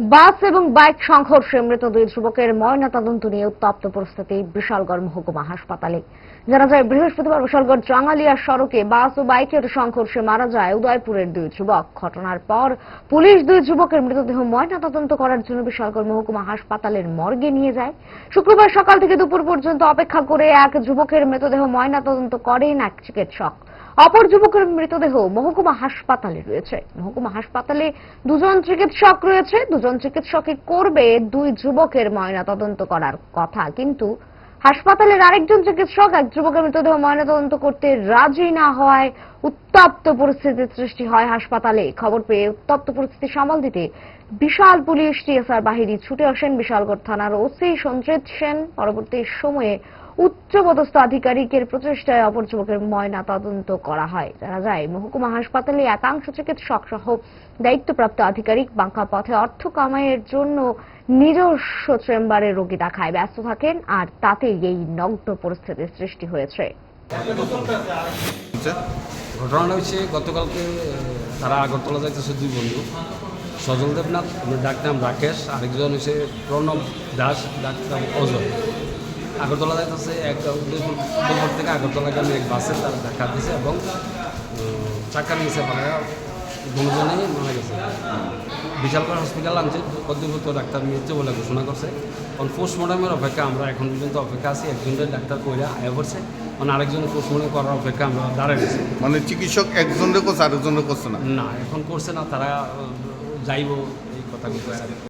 বাস এবং বাইক সংঘর্ষে মৃত দুই যুবকের ময়নাতদন্ত নিয়ে উত্তপ্ত পরিস্থিতি বিশালগড় মহকুমা হাসপাতালে। জানা যায়, বৃহস্পতিবার বিশালগড় জাঙ্গালিয়া সড়কে বাস ও বাইকের সংঘর্ষে মারা যায় উদয়পুরের দুই যুবক। ঘটনার পর পুলিশ দুই যুবকের মৃতদেহ ময়নাতদন্ত করার জন্য বিশালগড় মহকুমা হাসপাতালের মর্গে নিয়ে যায়। শুক্রবার সকাল থেকে দুপুর পর্যন্ত অপেক্ষা করে এক যুবকের মৃতদেহ ময়নাতদন্ত করেন এক চিকিৎসক। অপর যুবকের মৃতদেহ মহকুমা হাসপাতালে রয়েছে। মহকুমা হাসপাতালে দুজন চিকিৎসক রয়েছে। দুজন চিকিৎসকই করবে দুই যুবকের ময়না তদন্ত করার কথা। কিন্তু হাসপাতালের আরেকজন চিকিৎসক এক যুবকের মৃতদেহ ময়নাতদন্ত করতে রাজি না হওয়ায় উত্তপ্ত পরিস্থিতির সৃষ্টি হয় হাসপাতালে। খবর পেয়ে উত্তপ্ত পরিস্থিতি সামাল দিতে বিশাল পুলিশ, টিএসআর বাহিনী ছুটে আসেন বিশালগড় থানার ওসি সঞ্জিত সেন। পরবর্তী সময়ে উচ্চপদস্থ আধিকারিকের প্রচেষ্টায় অপর যুবকের ময়না তদন্ত করা হয়। জানা যায়, মহকুমা হাসপাতালে একাংশ চিকিৎসক সহ দায়িত্বপ্রাপ্ত আধিকারিক বাঁকা পথে অর্থ কামাইয়ের জন্য নিজস্ব চেম্বারে রোগী দেখায়। ব্যস্ত থাকেন আর তাতেই এই নগ্ন পরিস্থিতির সৃষ্টি হয়েছে। ঘটনাটা হচ্ছে, গতকালকে তারা আগরতলা যাইতেছে দুই বন্ধু। সজল দেবনাথ আমি ডাকতাম রাকেশ, আরেকজন হচ্ছে প্রণব দাস ডাকতাম অজয়। আগরতলা যাইতেছে এক উদয়পুর থেকে আগরতলা গ্রামে এক বাসে তারা দেখা দিয়েছে এবং চাকার নিচে পারে দুজনেই মারা গেছে। বিশালগড় হসপিটাল আনছে কর্তৃপক্ষ ডাক্তার মৃত্যু বলে ঘোষণা করছে। কারণ পোস্টমর্টমের অপেক্ষা আমরা এখন পর্যন্ত অপেক্ষা আছি একজনের ডাক্তার কইরা আয়া করছে মানে আরেকজন পোস্টমর্টম করার অপেক্ষা আমরা দাঁড়ায় গেছি মানে চিকিৎসক একজনের করছে আরেকজনের করছে না? না এখন করছে না তারা যাইব এই কথাগুলো।